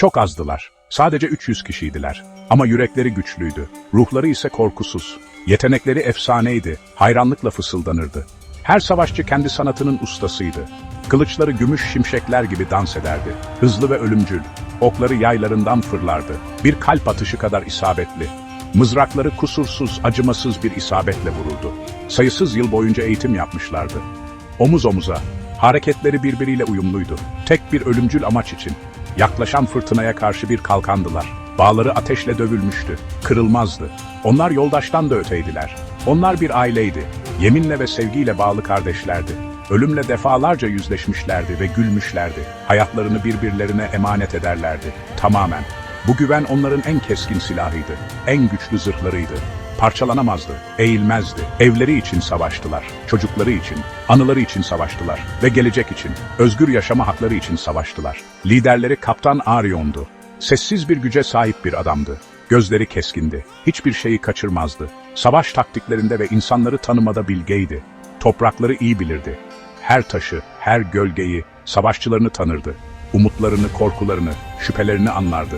Çok azdılar. Sadece 300 kişiydiler. Ama yürekleri güçlüydü. Ruhları ise korkusuz. Yetenekleri efsaneydi. Hayranlıkla fısıldanırdı. Her savaşçı kendi sanatının ustasıydı. Kılıçları gümüş şimşekler gibi dans ederdi. Hızlı ve ölümcül. Okları yaylarından fırlardı. Bir kalp atışı kadar isabetli. Mızrakları kusursuz, acımasız bir isabetle vururdu. Sayısız yıl boyunca eğitim yapmışlardı. Omuz omuza, hareketleri birbiriyle uyumluydu. Tek bir ölümcül amaç için. Yaklaşan fırtınaya karşı bir kalkandılar. Bağları ateşle dövülmüştü. Kırılmazdı. Onlar yoldaştan da öteydiler. Onlar bir aileydi. Yeminle ve sevgiyle bağlı kardeşlerdi. Ölümle defalarca yüzleşmişlerdi ve gülmüşlerdi. Hayatlarını birbirlerine emanet ederlerdi. Tamamen. Bu güven onların en keskin silahıydı. En güçlü zırhlarıydı. Parçalanamazdı, eğilmezdi. Evleri için savaştılar, çocukları için, anıları için savaştılar ve gelecek için, özgür yaşama hakları için savaştılar. Liderleri Kaptan Arion'du. Sessiz bir güce sahip bir adamdı. Gözleri keskindi, hiçbir şeyi kaçırmazdı. Savaş taktiklerinde ve insanları tanımada bilgeydi. Toprakları iyi bilirdi. Her taşı, her gölgeyi, savaşçılarını tanırdı. Umutlarını, korkularını, şüphelerini anlardı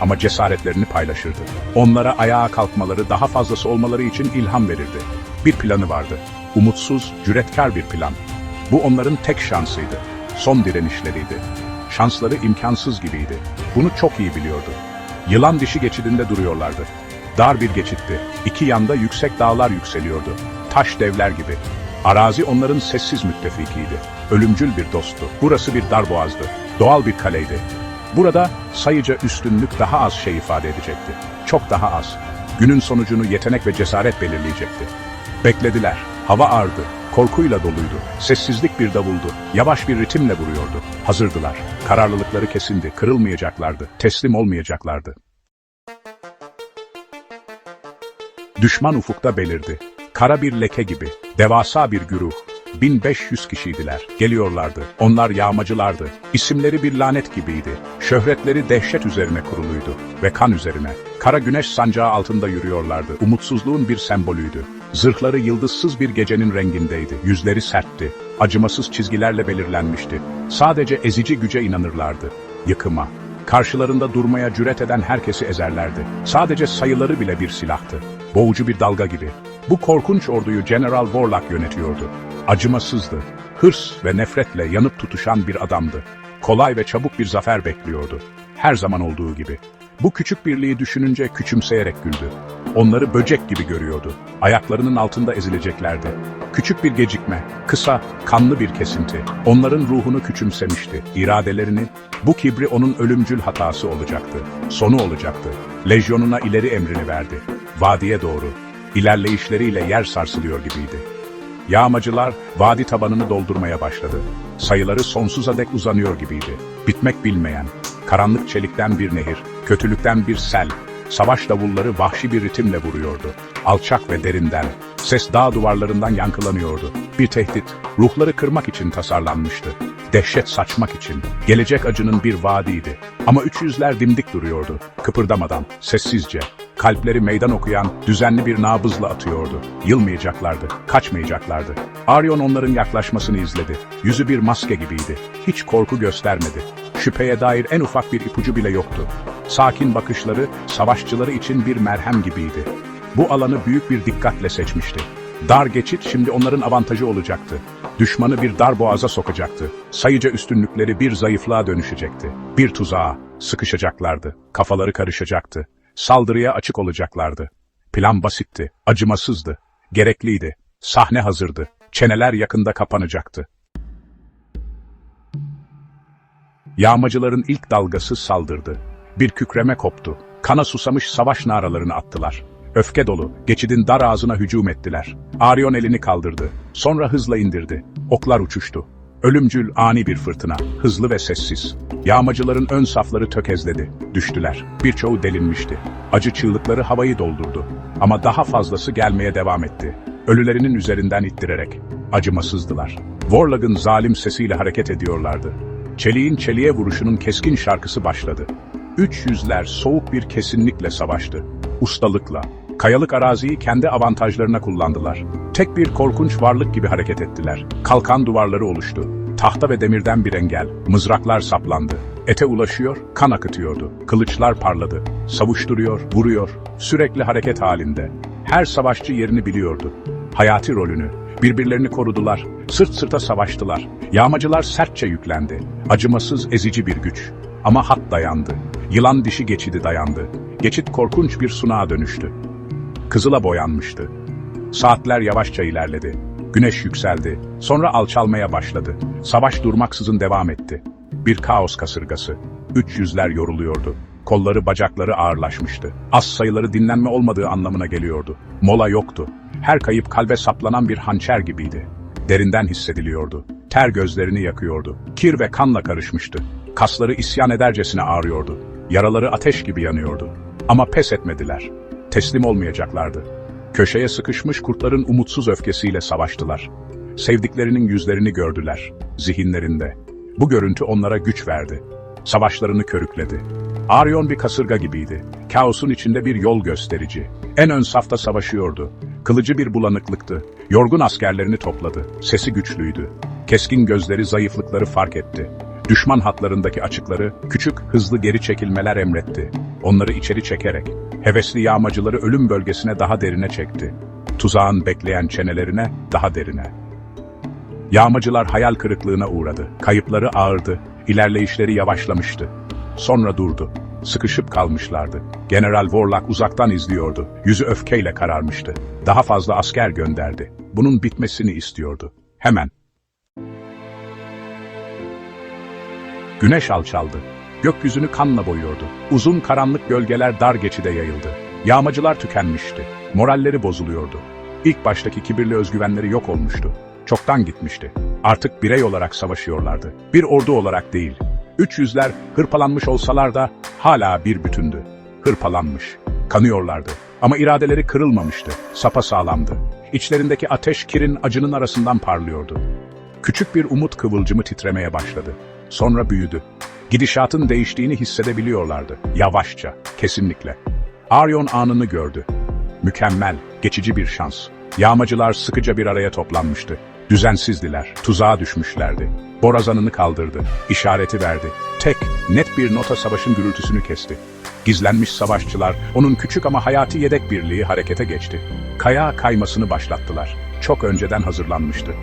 ama cesaretlerini paylaşırdı. Onlara ayağa kalkmaları, daha fazlası olmaları için ilham verirdi. Bir planı vardı. Umutsuz, cüretkar bir plan. Bu onların tek şansıydı. Son direnişleriydi. Şansları imkansız gibiydi. Bunu çok iyi biliyordu. Yılan dişi geçidinde duruyorlardı. Dar bir geçitti. İki yanda yüksek dağlar yükseliyordu. Taş devler gibi. Arazi onların sessiz müttefikiydi. Ölümcül bir dosttu. Burası bir darboğazdı. Doğal bir kaleydi. Burada sayıca üstünlük daha az şey ifade edecekti. Çok daha az. Günün sonucunu yetenek ve cesaret belirleyecekti. Beklediler. Hava ağırdı. Korkuyla doluydu. Sessizlik bir davuldu. Yavaş bir ritimle vuruyordu. Hazırdılar. Kararlılıkları kesindi. Kırılmayacaklardı. Teslim olmayacaklardı. Düşman ufukta belirdi. Kara bir leke gibi. Devasa bir güruh. 1500 kişiydiler. Geliyorlardı. Onlar yağmacılardı. İsimleri bir lanet gibiydi. Şöhretleri dehşet üzerine kuruluydu. Ve kan üzerine. Kara güneş sancağı altında yürüyorlardı. Umutsuzluğun bir sembolüydü. Zırhları yıldızsız bir gecenin rengindeydi. Yüzleri sertti. Acımasız çizgilerle belirlenmişti. Sadece ezici güce inanırlardı. Yıkıma. Karşılarında durmaya cüret eden herkesi ezerlerdi. Sadece sayıları bile bir silahtı. Boğucu bir dalga gibi. Bu korkunç orduyu General Warlock yönetiyordu. Acımasızdı. Hırs ve nefretle yanıp tutuşan bir adamdı. Kolay ve çabuk bir zafer bekliyordu. Her zaman olduğu gibi. Bu küçük birliği düşününce küçümseyerek güldü. Onları böcek gibi görüyordu. Ayaklarının altında ezileceklerdi. Küçük bir gecikme, kısa, kanlı bir kesinti. Onların ruhunu küçümsemişti, iradelerini. Bu kibri onun ölümcül hatası olacaktı. Sonu olacaktı. Lejyonuna ileri emrini verdi. Vadiye doğru. İlerleyişleriyle yer sarsılıyor gibiydi. Yağmacılar vadi tabanını doldurmaya başladı. Sayıları sonsuza dek uzanıyor gibiydi. Bitmek bilmeyen, karanlık çelikten bir nehir, kötülükten bir sel, savaş davulları vahşi bir ritimle vuruyordu. Alçak ve derinden, ses dağ duvarlarından yankılanıyordu. Bir tehdit, ruhları kırmak için tasarlanmıştı. Dehşet saçmak için, gelecek acının bir vaadiydi. Ama üç yüzler dimdik duruyordu, kıpırdamadan, sessizce. Kalpleri meydan okuyan, düzenli bir nabızla atıyordu. Yılmayacaklardı, kaçmayacaklardı. Arion onların yaklaşmasını izledi. Yüzü bir maske gibiydi. Hiç korku göstermedi. Şüpheye dair en ufak bir ipucu bile yoktu. Sakin bakışları, savaşçıları için bir merhem gibiydi. Bu alanı büyük bir dikkatle seçmişti. Dar geçit şimdi onların avantajı olacaktı. Düşmanı bir dar boğaza sokacaktı. Sayıca üstünlükleri bir zayıflığa dönüşecekti. Bir tuzağa sıkışacaklardı. Kafaları karışacaktı. Saldırıya açık olacaklardı. Plan basitti, acımasızdı, gerekliydi. Sahne hazırdı. Çeneler yakında kapanacaktı. Yağmacıların ilk dalgası saldırdı. Bir kükreme koptu. Kana susamış savaş naralarını attılar. Öfke dolu, geçidin dar ağzına hücum ettiler. Arion elini kaldırdı. Sonra hızla indirdi. Oklar uçuştu. Ölümcül ani bir fırtına, hızlı ve sessiz. Yağmacıların ön safları tökezledi. Düştüler. Birçoğu delinmişti. Acı çığlıkları havayı doldurdu. Ama daha fazlası gelmeye devam etti. Ölülerinin üzerinden ittirerek. Acımasızdılar. Warlock'ın zalim sesiyle hareket ediyorlardı. Çeliğin çeliğe vuruşunun keskin şarkısı başladı. Üç yüzler soğuk bir kesinlikle savaştı. Ustalıkla. Kayalık araziyi kendi avantajlarına kullandılar. Tek bir korkunç varlık gibi hareket ettiler. Kalkan duvarları oluştu. Tahta ve demirden bir engel. Mızraklar saplandı. Ete ulaşıyor, kan akıtıyordu. Kılıçlar parladı. Savuşturuyor, vuruyor. Sürekli hareket halinde. Her savaşçı yerini biliyordu. Hayati rolünü. Birbirlerini korudular. Sırt sırta savaştılar. Yağmacılar sertçe yüklendi. Acımasız, ezici bir güç. Ama hat dayandı. Yılan dişi geçidi dayandı. Geçit korkunç bir sunağa dönüştü. Kızıla boyanmıştı. Saatler yavaşça ilerledi. Güneş yükseldi. Sonra alçalmaya başladı. Savaş durmaksızın devam etti. Bir kaos kasırgası. Üç yüzler yoruluyordu. Kolları bacakları ağırlaşmıştı. Az sayıları dinlenme olmadığı anlamına geliyordu. Mola yoktu. Her kayıp kalbe saplanan bir hançer gibiydi. Derinden hissediliyordu. Ter gözlerini yakıyordu. Kir ve kanla karışmıştı. Kasları isyan edercesine ağrıyordu. Yaraları ateş gibi yanıyordu. Ama pes etmediler. Teslim olmayacaklardı. Köşeye sıkışmış kurtların umutsuz öfkesiyle savaştılar. Sevdiklerinin yüzlerini gördüler, zihinlerinde. Bu görüntü onlara güç verdi. Savaşlarını körükledi. Arion bir kasırga gibiydi. Kaosun içinde bir yol gösterici. En ön safta savaşıyordu. Kılıcı bir bulanıklıktı. Yorgun askerlerini topladı. Sesi güçlüydü. Keskin gözleri zayıflıkları fark etti. Düşman hatlarındaki açıkları küçük, hızlı geri çekilmeler emretti. Onları içeri çekerek, hevesli yağmacıları ölüm bölgesine daha derine çekti. Tuzağın bekleyen çenelerine daha derine. Yağmacılar hayal kırıklığına uğradı. Kayıpları ağırdı, ilerleyişleri yavaşlamıştı. Sonra durdu. Sıkışıp kalmışlardı. General Warlock uzaktan izliyordu. Yüzü öfkeyle kararmıştı. Daha fazla asker gönderdi. Bunun bitmesini istiyordu. Hemen. Güneş alçaldı. Gökyüzünü kanla boyuyordu. Uzun karanlık gölgeler dar geçide yayıldı. Yağmacılar tükenmişti. Moralleri bozuluyordu. İlk baştaki kibirli özgüvenleri yok olmuştu. Çoktan gitmişti. Artık birey olarak savaşıyorlardı. Bir ordu olarak değil. Üç yüzler hırpalanmış olsalar da hala bir bütündü. Hırpalanmış. Kanıyorlardı. Ama iradeleri kırılmamıştı. Sapa sağlamdı. İçlerindeki ateş kirin acının arasından parlıyordu. Küçük bir umut kıvılcımı titremeye başladı. Sonra büyüdü. Gidişatın değiştiğini hissedebiliyorlardı. Yavaşça, kesinlikle. Arion anını gördü. Mükemmel, geçici bir şans. Yağmacılar sıkıca bir araya toplanmıştı. Düzensizdiler, tuzağa düşmüşlerdi. Borazanını kaldırdı, işareti verdi. Tek, net bir nota savaşın gürültüsünü kesti. Gizlenmiş savaşçılar, onun küçük ama hayati yedek birliği harekete geçti. Kaya kaymasını başlattılar. Çok önceden hazırlanmıştı.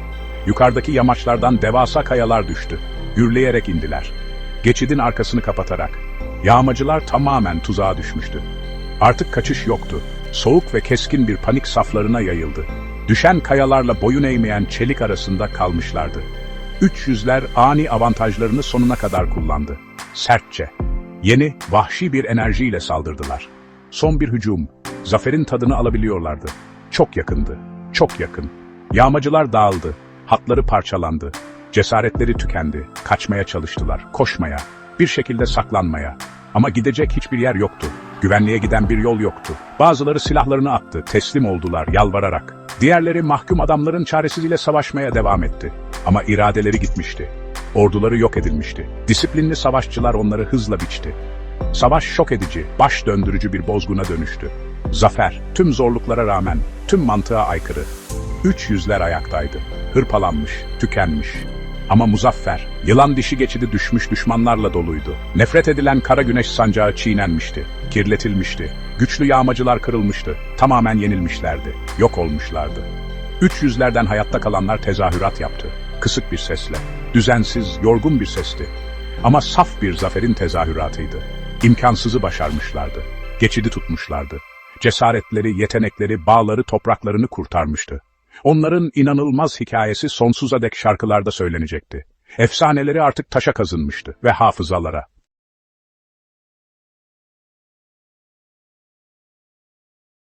Yukarıdaki yamaçlardan devasa kayalar düştü. Gürleyerek indiler. Geçidin arkasını kapatarak. Yağmacılar tamamen tuzağa düşmüştü. Artık kaçış yoktu. Soğuk ve keskin bir panik saflarına yayıldı. Düşen kayalarla boyun eğmeyen çelik arasında kalmışlardı. Üç yüzler ani avantajlarını sonuna kadar kullandı. Sertçe. Yeni, vahşi bir enerjiyle saldırdılar. Son bir hücum. Zaferin tadını alabiliyorlardı. Çok yakındı. Çok yakın. Yağmacılar dağıldı. Hatları parçalandı. Cesaretleri tükendi. Kaçmaya çalıştılar. Koşmaya. Bir şekilde saklanmaya. Ama gidecek hiçbir yer yoktu. Güvenliğe giden bir yol yoktu. Bazıları silahlarını attı, teslim oldular yalvararak. Diğerleri mahkum adamların çaresiziyle savaşmaya devam etti. Ama iradeleri gitmişti. Orduları yok edilmişti. Disiplinli savaşçılar onları hızla biçti. Savaş şok edici, baş döndürücü bir bozguna dönüştü. Zafer, tüm zorluklara rağmen, tüm mantığa aykırı. Üç yüzler ayaktaydı. Hırpalanmış, tükenmiş. Ama muzaffer, yılan dişi geçidi düşmüş düşmanlarla doluydu. Nefret edilen kara güneş sancağı çiğnenmişti, kirletilmişti. Güçlü yağmacılar kırılmıştı, tamamen yenilmişlerdi, yok olmuşlardı. Üç yüzlerden hayatta kalanlar tezahürat yaptı. Kısık bir sesle, düzensiz, yorgun bir sesti. Ama saf bir zaferin tezahüratıydı. İmkansızı başarmışlardı. Geçidi tutmuşlardı. Cesaretleri, yetenekleri, bağları, topraklarını kurtarmıştı. Onların inanılmaz hikayesi sonsuza dek şarkılarda söylenecekti. Efsaneleri artık taşa kazınmıştı ve hafızalara.